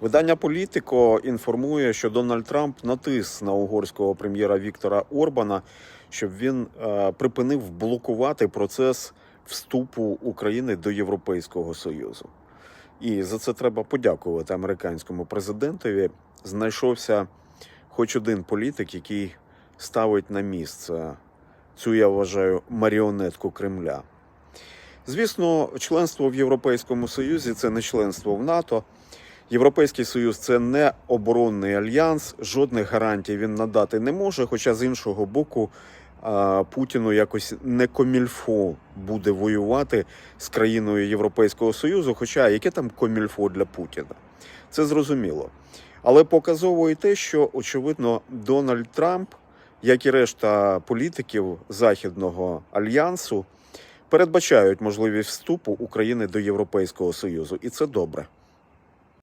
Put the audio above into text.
Видання Політико інформує, що Дональд Трамп натис на угорського прем'єра Віктора Орбана, щоб він е, припинив блокувати процес вступу України до Європейського Союзу. І за це треба подякувати американському президентові. Знайшовся хоч один політик, який ставить на місце цю, я вважаю, маріонетку Кремля. Звісно, членство в Європейському Союзі це не членство в НАТО. Європейський Союз це не оборонний альянс, жодних гарантій він надати не може. Хоча з іншого боку, Путіну якось не комільфо буде воювати з країною Європейського Союзу. Хоча яке там комільфо для Путіна? Це зрозуміло. Але показово і те, що очевидно Дональд Трамп, як і решта політиків Західного альянсу, передбачають можливість вступу України до Європейського Союзу, і це добре.